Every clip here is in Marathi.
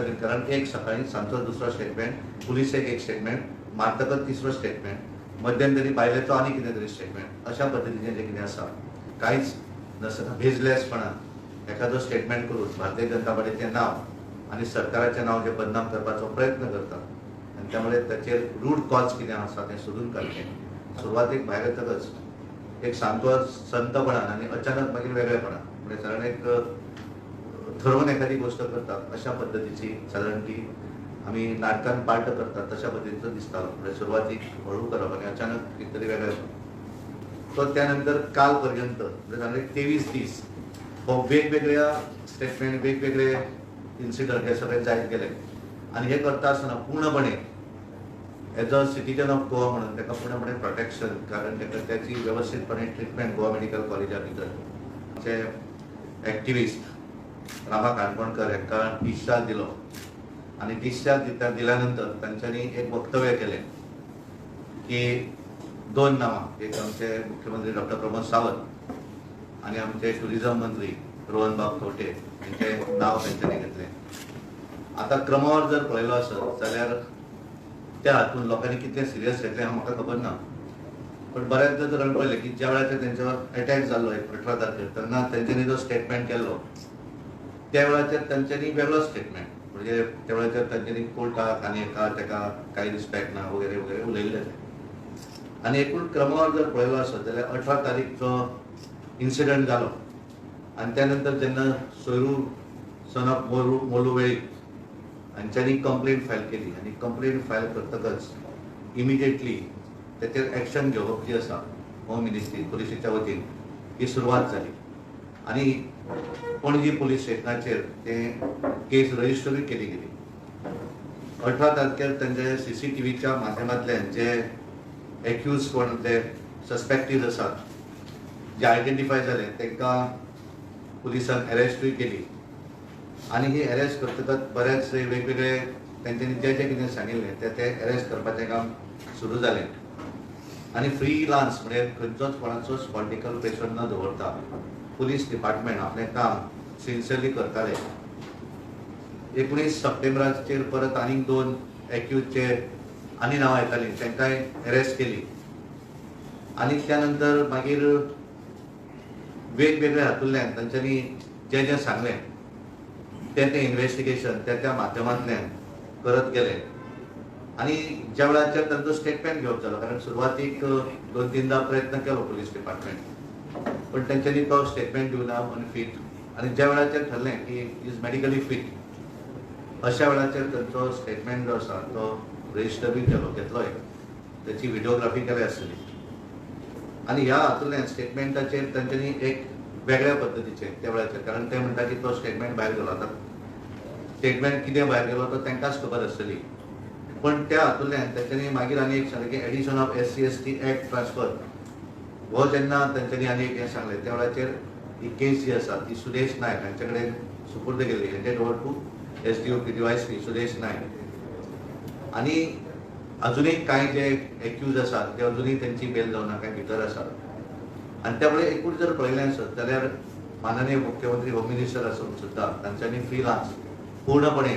तरेन कारण एक सकाळी सांजचो दुसरो स्टेटमेंट पुलिसेक एक स्टेटमेंट मारतकच तिसरो स्टेटमेंट मध्यंतरी बायलेचो आनी कितें तरी स्टेटमेंट अशा पद्दतीचें जें कितें आसा कांयच नसता. भेजलेसपणान एखादो स्टेटमेंट करून भारतीय जनता पार्टीचें नांव आनी सरकाराचें नांव जे बदनाम करपाचो प्रयत्न करता आनी त्यामुळे ताचेर रूट कॉज कितें आसा तें सोदून काडचें सुरवातेक भायर येतकच एक सामको संतपणान आनी अचानक मागीर वेगळेपणान म्हणजे कारण एक ठरवून एखादी गोष्ट करतात अशा पद्धतीची साधारण ती आम्ही नाटकान पाठ करतात तशा पद्धतीचं दिसतालो म्हणजे सुरवातीक हळू करप आणि अचानक कितें तरी वेगळें तो त्यानंतर काल पर्यंत म्हणजे साधारण तेवीस दीस हो वेगवेगळ्या स्टेटमेंट वेगवेगळे इन्सिडंट हे सगळे जायत गेले आणि हे करता आसतना पूर्णपणे as a citizen of Goa म्हणून त्याका पूर्णपणे प्रोटेक्शन कारण त्याका त्याची व्यवस्थितपणे ट्रिटमेंट गोवा मेडिकल कॉलेजा भितर आमचे एक्टिविस्ट रामा काणकोणकर हांकां डिस्चार्ज दिलो आणि डिस्चार्ज दिता दिल्यानंतर तांच्यांनी एक वक्तव्य केले की दोन नांवां एक आमचे मुख्यमंत्री डॉक्टर प्रमोद सावंत आणि आमचे टुरिझम मंत्री रोहन बाब खंवटे हांचें नांव तेंच्यांनी घेतलें. आतां क्रमावर जर पळयलो आसत जाल्यार त्या हातून लोकांनी कितले सिरियस घेतलें हा म्हाका खबर ना. पण बऱ्याचदा जर आमी पळयलें की ज्या वेळाचेर तेंच्यावर अटॅक जाल्लो एक अठरा तारखेर तेन्ना तेंच्यांनी जो स्टेटमेंट केल्लो त्या वेळाचेर तांच्यांनी वेगळो स्टेटमेंट म्हणजे त्या वेळाचेर तांच्यांनी कोर्टाक आनी एका तेका कांय रिस्पेक्ट ना वगैरे वगैरे उलयल्लें तें आनी एकूण क्रमांक जर पळयलो आसत जाल्यार अठरा तारीखचो इन्सिडंट जालो आनी त्या नंतर जेन्ना सोयरू सन ऑफ मोलू मोलूवेळी हांच्यांनी कंप्लेंट फायल केली. आनी कंप्लेंट फायल करतकच इमिडिएटली तेचेर एक्शन घेवप जी आसा होम मिनिस्ट्री पुलिसेच्या वतीन ही सुरवात जाली आनी पणजी पुलीस स्टेशनाचेर ते केस रजिस्टरूय केली गेली. अठरा तारखेर तांचे व्हीच्या माध्यमांतल्यान जे एक्यूज कोण ते सस्पेक्टीव आसात जे आयडेंटिफाय जाले तांकां पुलिसान अरेस्टूय केली. आनी ही अरेस्ट करतकच बरेच वेगवेगळे त्यांच्यानी जे जे कितें सांगिल्लें तें ते अरेस्ट करपाचें काम सुरू जालें आनी फ्री लान्स म्हणजे खंयचोच कोणाचोच पॉलिटिकल प्रेशर न दवरता पुलीस डिपार्टमेंट आपलें काम सिन्सियरली करताले. एकुणीस सप्टेंबराचेर परत आनीक दोन एक्यूजचे आनी नांवां येतालीं. तांकांय एरेस्ट केली. आनी त्या नंतर मागीर वेगवेगळ्या हातूंतल्यान तांच्यांनी जें जें सांगलें तें तें इन्व्हेस्टिगेशन त्या त्या माध्यमांतल्यान करत गेले. आनी ज्या वेळाचेर तांचो स्टेटमेंट घेवप जालो कारण सुरवातीक दोन तीनदा प्रयत्न केलो पुलीस डिपार्टमेंट. पण त्यांच्यानी तो स्टेटमेंट दिवना अनफीट आनी ज्या वेळाचेर ठरलें की इज मेडिकली फीट अशा वेळाचेर तांचो स्टेटमेंट जो आसा तो रजिस्टर बी केलो घेतलो एक त्याची व्हिडिओग्राफी केली आसली आनी ह्या हातूंतल्यान स्टेटमेंटाचेर तांच्यांनी एक वेगळ्या पद्दतीचे त्या वेळाचेर कारण ते म्हणटा की तो स्टेटमेंट भायर गेलो आतां स्टेटमेंट कितें भायर गेलो तो तांकांच खबर आसतली. पण त्या हातूंतल्यान तांच्यांनी मागीर आनी एक सांगलें की addition of S C S T act transfer हो जेन्ना तांच्यांनी आनी एक हें सांगलें त्या वेळाचेर ही केस जी आसा ती सुदेश नायक हांचे कडेन सुपूर्द केल्ली handed over to S D O P D Y S P Sudesh Naik. आनी अजुनूय कांय जे एक्यूज आसात ते अजुनूय तेंची बेल जावना कांय भितर आसात आनी त्यामुळे एकूण जर पळयलें आसत जाल्यार माननीय मुख्यमंत्री होम मिनिस्टर आसून सुद्दां तांच्यांनी फ्रीलान्स पूर्णपणे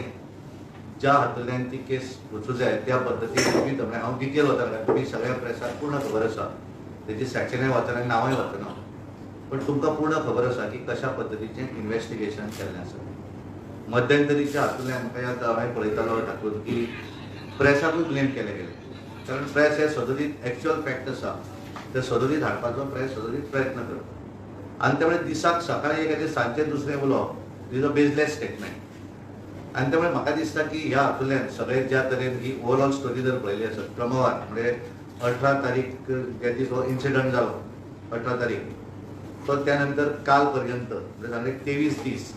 ज्या हातूंतल्यान ती केस वचूं जाय त्या पद्दतीन तुमी हांव डिटेल वता कारण तुमी सगळ्या प्रेसाक पूर्ण खबर आसा तेजी सॅक्शनय वाचना आनी नांवय वाचना पण तुमकां पूर्ण खबर आसा की कशा पद्दतीचें इन्व्हेस्टिगेशन केल्लें आसा. मध्यंतरीच्या हातूंतल्यान म्हाका याद हांवें पळयतालो तातूंत की प्रेसाकूय ब्लेम केले गेले. कारण प्रेस हे सदोदीत एक्च्युअल फॅक्ट आसा. ते सदोदीत हाडपाचो प्रेस सदोदीत प्रयत्न करता. आनी त्यामुळे दिसाक सकाळी एक आनी सांजचे दुसरें उलोवप इज अ बेजलेस स्टेटमेंट आनी त्यामुळे म्हाका दिसता की ह्या हातूंतल्यान सगळे ज्या तरेन ही ओवरऑल स्टोरी जर पळयली आसत क्रमवार. म्हणजे अठरा तारीख जे दीस हो इन्सिडंट जालो अठरा तारीख. तो त्या नंतर काल पर्यंत म्हणजे तेवीस तीस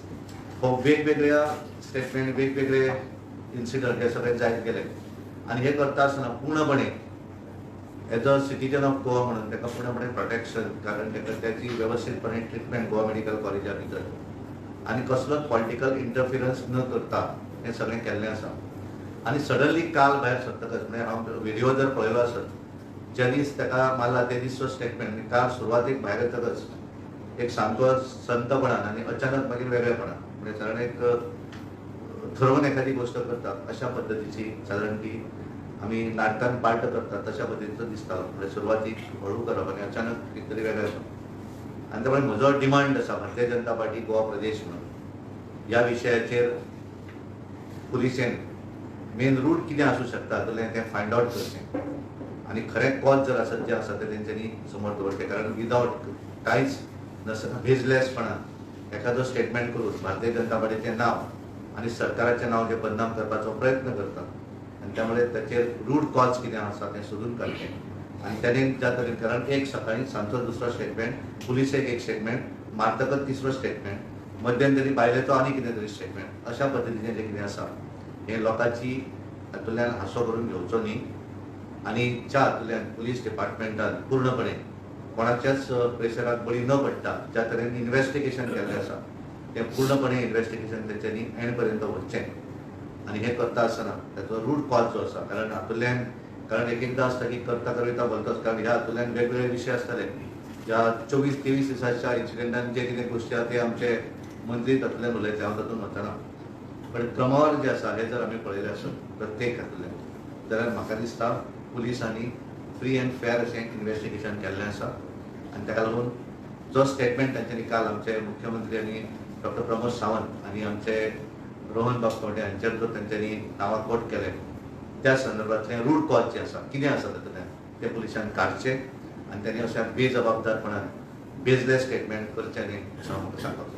हो वेगवेगळ्या स्टेटमेंट वेगवेगळे इन्सिडंट हे सगळे जायत गेले आनी हे करता आसतना पूर्णपणे as a citizen of Goa म्हणून ताका पूर्णपणे प्रोटेक्शन कारण ताका त्याची व्यवस्थितपणे ट्रिटमेंट गोवा मेडिकल कॉलेजा भितर आनी कसलोच पॉलिटिकल इंटरफिरन्स न करता हें सगळें केल्लें आसा आनी सडनली काल भायर सरतकच म्हणजे हांव व्हिडिओ जर पळयलो आसत ज्या दीस ताका मारला ते दिसचो स्टेटमेंट आनी काल सुरवातेक भायर येतकच एक सामको संतपणान आनी अचानक मागीर वेगळेपणान म्हणजे साधारण एक ठरवून एखादी गोष्ट करतात अशा पद्धतीची साधारण ती आम्ही नाटकान पाठ करतात तशा पद्धतीचं दिसता. म्हणजे सुरवातीक हळू करप आनी अचानक कितें तरी वेगळें आनी त्यामुळे म्हजो डिमांड आसा भारतीय जनता पार्टी गोवा प्रदेश म्हणून. ह्या विशयाचेर पुलिसेन मेन रूट कितें आसूं शकता जाल्यार तें फायंड आवट करचें आनी खरें कॉज जर आसत जे आसा तें तेंच्यांनी समोर दवरचें कारण विदावट कांयच नस भेजलेसपणान एखादो स्टेटमेंट करून भारतीय जनता पार्टीचें नांव आनी सरकाराचें नांव जे बदनाम करपाचो प्रयत्न करतात. आनी त्यामुळे ताचेर रूट कॉज कितें आसा तें सोदून काडचें आनी तेणे ज्या तरेन कारण एक सकाळी सांजचो दुसरो स्टेटमेंट पुलिसेक एक स्टेटमेंट मारतकच तिसरो स्टेटमेंट मध्यंतरी बायलेचो आनी कितें तरी स्टेटमेंट अशा पद्दतीचें जें कितें आसा हें लोकांची हातूंतल्यान हांसो करून घेवचो न्ही आनी च्या हातूंतल्यान पुलीस डिपार्टमेंटान पूर्णपणे कोणाच्याच प्रेशराक बळी न पडटा ज्या तरेन इन्व्हेस्टिगेशन केल्लें आसा तें पूर्णपणे इन्व्हेस्टिगेशन तेंच्यांनी एंड पर्यंत व्हरचें आनी हें करता आसतना ताचो रूट कॉज जो आसा कारण हातूंतल्यान कारण एक एकदां आसता की करता करता बोलतोच कारण ह्या हातूंतल्यान वेगवेगळे विशय आसताले ह्या चोवीस तेवीस दिसाच्या इन्सिडेंटान जे कितें गोश्टी आसा ते आमचे मंत्री तातूंतल्यान उलयता हांव तातूंत वचना पण क्रमार जे आसा हे जर आमी पळयलें आसत प्रत्येक हातूंतल्यान जाल्यार म्हाका दिसता पुलिसांनी फ्री अँड फेअर अशें इन्व्हेस्टिगेशन केल्लें आसा आनी ताका लागून जो स्टेटमेंट तांच्यांनी काल आमचे मुख्यमंत्री आनी डॉक्टर प्रमोद सावंत आनी आमचे रोहन बास्कोटे हांचेर जो तांच्यांनी नांवां कोट केले त्या संदर्भातले रूट कॉज जे आसा कितें आसा तातूंतल्यान ते पुलिसांन काडचे आनी त्यांनी अशा बेजबाबदारपणान बेजलेस स्टेटमेंट करचें आनी असो